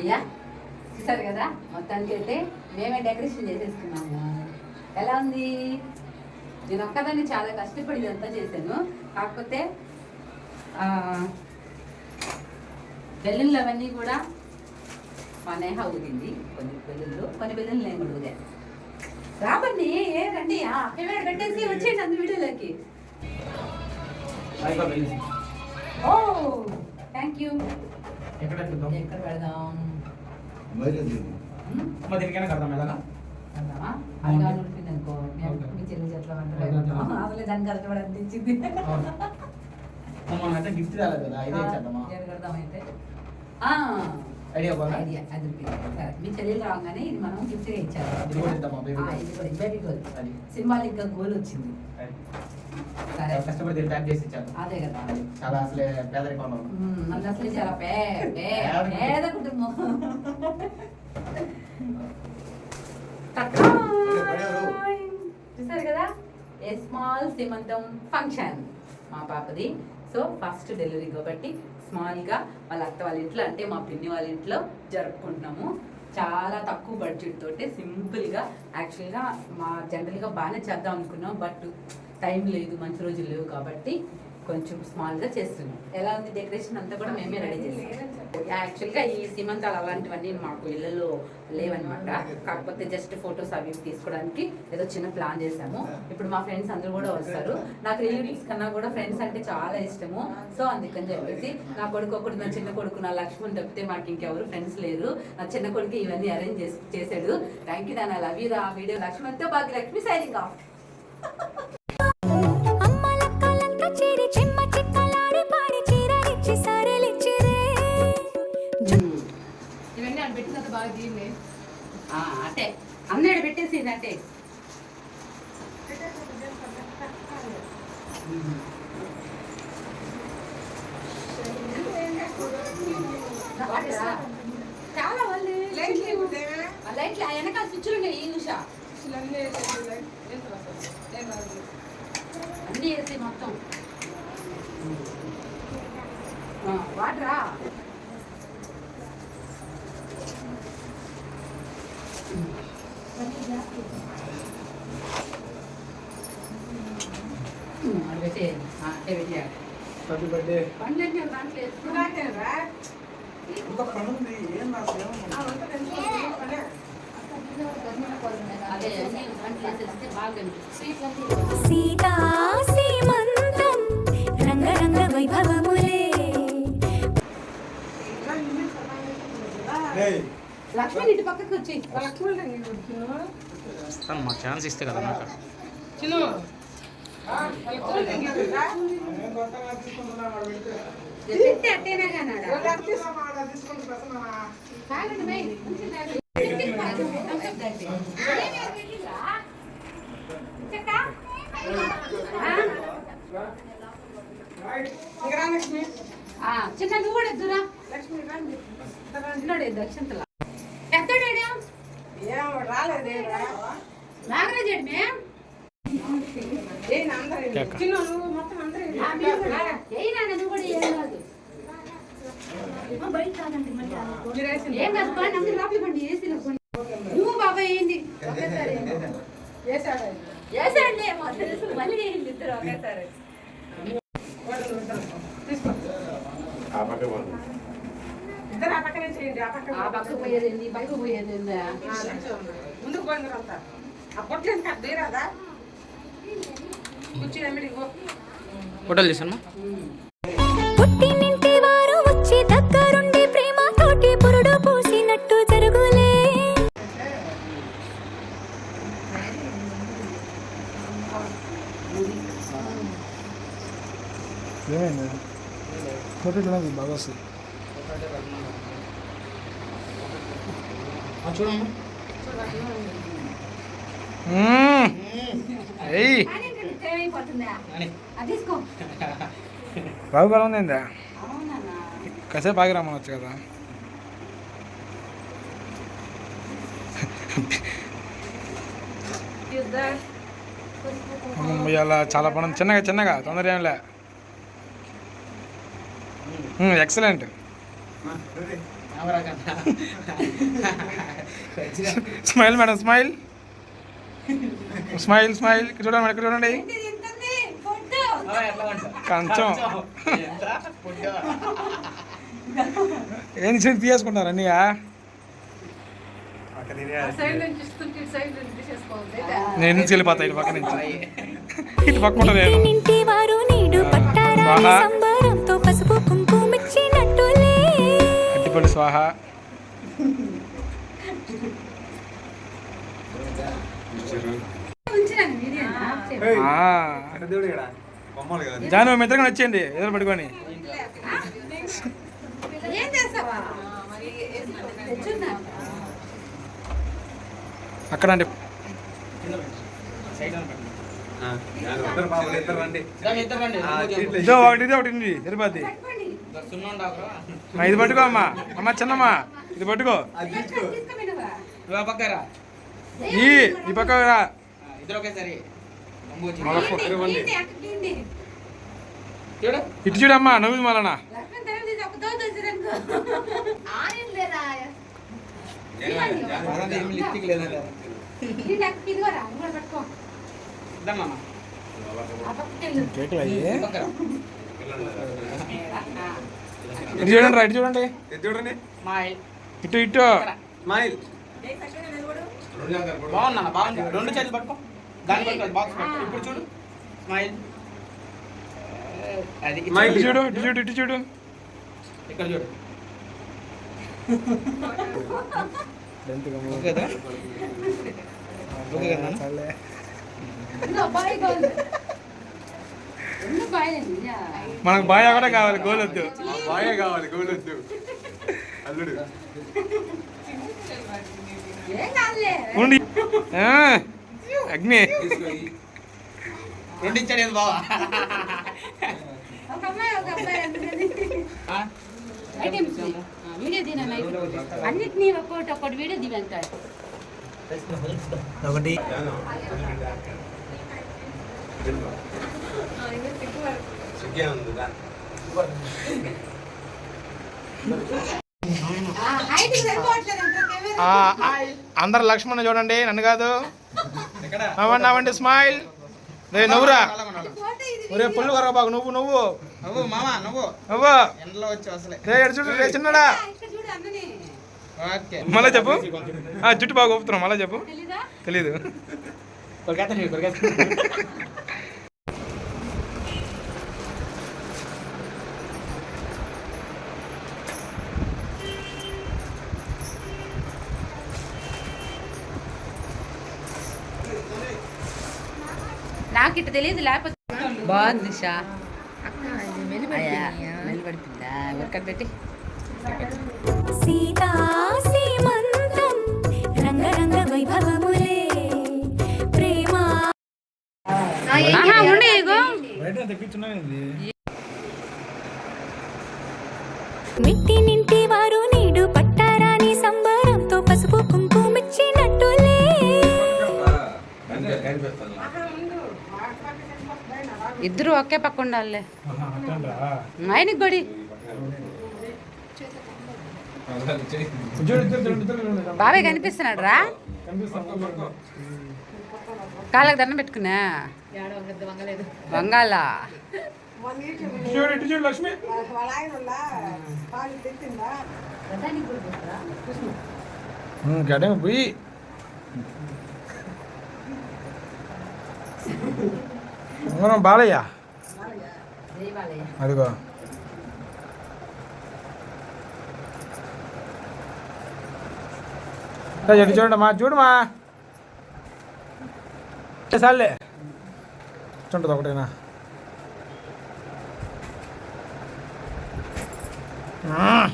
అమ్మయ్య చూసారు కదా? మొత్తానికి అయితే మేమే డెకరేషన్ చేసేసుకున్నాము. ఎలా ఉంది? నేను ఒక్కదాన్ని చాలా కష్టపడి ఇదంతా చేశాను. కాకపోతే బెల్లుళ్ళు అవన్నీ కూడా మా నేహ ఊదింది. కొన్ని బెల్లుళ్ళు కొన్ని బెల్లుళ్ళు నేను కూడా ఊదా రాబండి ఏ రండి కెమెరా పెట్టేసి వచ్చేయండి అందు వీడియోలోకి. ఓ థ్యాంక్ యూ ఎక్కడ పెడదాం దీనికైనా ఎలాగా నేను ఓకే. మీ గిఫ్ట్ రాలేదు కదా. ఇదే ఐడియా ఐడియా అది చెల్లెలు రాగానే ఇది మనం గిఫ్ట్గా ఇచ్చారు సింబాలిక్గా గోల్ వచ్చింది. కష్టపడి దీన్ని ప్యాక్ చేసి ఇచ్చాను. అదే కదా. చాలా అసలే పేదరికంలో అసలు చాలా పేద కుటుంబం! చూసారు కదా? ఏ స్మాల్ సీమంతం ఫంక్షన్ మా పాపది. సో ఫస్ట్ డెలివరీ కాబట్టి స్మాల్గా వాళ్ళ అత్త వాళ్ళ ఇంట్లో అంటే మా పిన్ని వాళ్ళ ఇంట్లో జరుపుకుంటున్నాము. చాలా తక్కువ బడ్జెట్ తోటి సింపుల్గా యాక్చువల్గా మా జనరల్గా బాగానే చేద్దాం అనుకున్నాం. బట్ టైం లేదు మంచి రోజులు లేవు కాబట్టి కొంచెం స్మాల్గా చేస్తున్నాం. ఎలా ఉంది డెకరేషన్ అంతా కూడా మేమే రెడీ చేసాం. యాక్చువల్గా ఈ సీమంతాలు అలాంటివన్నీ మాకు ఇళ్ళలో లేవన్నమాట. కాకపోతే జస్ట్ ఫొటోస్ అవి తీసుకోవడానికి ఏదో చిన్న ప్లాన్ చేసాము. ఇప్పుడు మా ఫ్రెండ్స్ అందరూ కూడా వస్తారు. నాకు రిలేటివ్స్ కన్నా కూడా ఫ్రెండ్స్ అంటే చాలా ఇష్టము. సో అందుకని చెప్పేసి నా కొడుకు ఒకడు నా చిన్న కొడుకు నా లక్ష్మణ్ తప్పితే మాకు ఇంకెవరు ఫ్రెండ్స్ లేరు. నా చిన్న కొడుకు ఇవన్నీ అరేంజ్ చేసి చేశాడు. థ్యాంక్ యూ దాని లవ్ యూ రా వీడియో లక్ష్మణ్తో బాగా లక్ష్మి సైనింగ్ ఆఫ్. అంటే. అన్నడు పెట్టేసి అంటే చాలా వాళ్ళు. లైట్లు వెనకాల స్విచ్లు ఉన్నాయి ఈ ఉషా అన్నీ వేసి మొత్తం. ఆ, వాటరా ఉమ్, అది పెట్టేయండి. ఆ, అంటే పెట్టేయాలి. హ్యాపీ బర్త్డే ఇంకొక పని ఉంది. ఏం. సీతా సీమంతం రంగరంగ వైభవములే. లక్ష్మి ఇటు పక్కకు వచ్చి మాకు ఛాన్స్ ఇస్తే కదా నాకు. పెట్టి చిన్న నువ్వు కూడా ఎద్దురా. ఎద్దు అక్షంతలా. పెద్దోడేడా నాగరాజ్ ఏడు మే ఏ నాన్న నువ్వు కూడా ఏసీ నువ్వు బాబాయ్ ఏంది ఒకేసారి వేసాడులే తెలుసు మళ్ళీ వేయండి ఇద్దరు ఒకేసారి ఆ పక్క పోయేది పక్క పోయేది ఏంది ముందుకు పోయిందంతా ఆ పొట్లేదు కాదు కూర్చుని హోటల్ చేశాను పుట్టినింటి వారు వచ్చి దగ్గరుండి ప్రేమ తోటి పురుడు పూసినట్టు జరుగులే. ఏమైంది? ఫోటో చూడడానికి బాగా వస్తుంది. చూడమ్మా. బాబు బలం ఉందా అవునన్నా కాసేపు ఆగి రమ్మనొచ్చు కదా. ఇవాళ చాలా పని. చిన్నగా చిన్నగా తొందర ఏం లే excellent smile madam smile. Smile smile. చూడండి ఇక్కడ చూడండి? కంచం. ఏం చేసి తీసేసుకుంటారు అన్నయ్య సైడ్ నుంచి ఇస్తుంటే ఇటు సైడ్ నుంచి. తీసేసుకోవాలి నేను నుంచి వెళ్ళిపోతా ఇటు పక్క నుంచి ఇటు పక్క ఉంటా నేను నింటి వారు నీడు పట్టారా స్వాహా. సంబరంతో పసుపు కుంకుమిచ్చినట్టులే అట్టిపల్లి స్వాహ ఆ. జాను మీ ఇద్దరు వచ్చేయండి ఎదురు పట్టుకొని. ఏం చేస్తావా? అక్కడ. ఇదో ఒకటి ఇది ఒకటి తిరుపతి ఇది పట్టుకో అమ్మా. అమ్మ చిన్నమ్మా. ఇది పట్టుకో. ఈ ఈ పక్క రా. ఇద్దరు ఒకేసారి. ఇటు చూడమ్మా నవ్వు మళ్ళా అదంతా ఏం లిప్స్టిక్ లేదండి ఇద్దమ్మా కేకులు అయ్యి. పక్క రా. ఇటు చూడండి రా ఇటు చూడండి. చూడండి? ఇటు ఇటు. స్మైల్. బాగున్నా బాగుంది రెండు చేతులు పట్టుకో. పట్టుకో బాక్స్ పట్టుకో ఇప్పుడు చూడు. స్మైల్ అది ఇటు Smile. ఇటు చూడు ఇటు చూడు. ఇటు చూడు. ఇక్కడ చూడు. కదా? మనకు బాగా కూడా కావాలి గోల్ వద్దు. బాయే కావాలి గోలొద్దు అల్లుడు. ఉండి. అగ్ని. రెండు ఇచ్చాడు ఏది బావా? ఒక అమ్మాయి ఒక అబ్బాయి అందుకని ఆ? వీడియో తిన అన్నిటినీ ఒక్కొక్కటి ఒక్కటి వీడియో ఒకటి. అందరు లక్ష్మణ్ చూడండి నన్ను కాదు. అవ్వండి స్మైల్. రే నువ్వురా. ఒరే పుల్లు కరగబాకు నువ్వు నువ్వు. నువ్వు మామ నువ్వు. నువ్వు. ఎండలో వచ్చి అసలే. రే ఎడు చూడు రే చిన్నడా. ఇక్కడ చూడు అన్నని. ఓకే. మళ్ళా చెప్పు. ఆ జుట్టు బాగా ఊపుతున్నావు మళ్ళా చెప్పు. తెలీదా? తెలీదు. కొరికేస్తాను కొరికేస్తాను. నాకు ఇటు తెలియదు లేకపోతే బాగుంది నిషా. మెలిపడిపోయిందా వర్కట్ పెట్టి. సీతా సీమంతం రంగరంగ వైభవములే ప్రేమ. ఆహా ఉండే ఇగో. మిట్టి నింటి ఇద్దరు ఒకే పక్క ఉండాలి ఆయనకి గొడి బాబాయ్ కనిపిస్తున్నాడు రా కాళ్ళకి దండం పెట్టుకున్నా వంగాల చూడు ఇటు చూడు లక్ష్మి వాళ్ళ ఆయన వాళ్ళ పాలు తెచ్చిందా గడ్డ పోయి ఉంగరం బాలయ్య అదిగో ఎటు చూడమ్మా చూడమ్మా సార్లే. చూడదు ఒకటేనా? మ్మ్.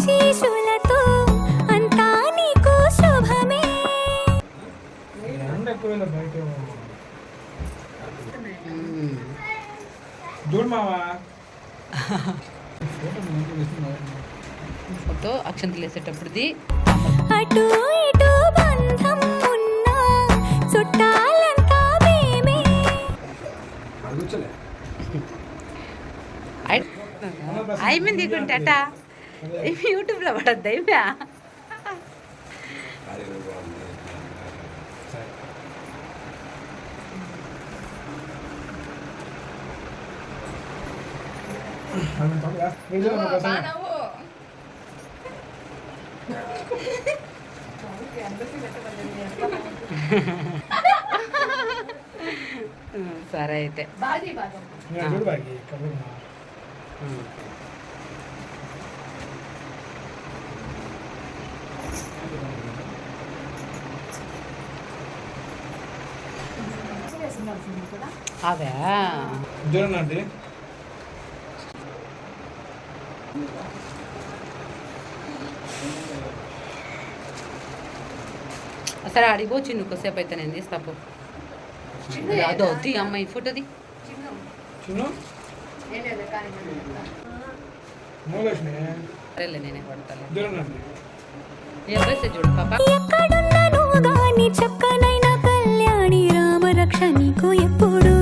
శిశులతో ఎండ ఎక్కువ బయట చూడు మావా. ఫోటో అక్షంతలు వేసేటప్పుడుది అటు ఇటు బంధం ఉన్నా చుట్టాలంతా మేమే. అయిపోయింది దిగుంటాట యూట్యూబ్లో పడద్దు అయిపోయా సరే అయితే చూడు బాగి కబుర్ సరే అడిగో చిన్ను కొద్దిసేపు అయితే నేను తీస్తాపు అదో తీ. అమ్మాయి ఫోటోది సరేలే నేనే పడతాను చూడు పాప. చక్కనైన కళ్యాణి రామరక్ష నీకు ఎప్పుడు?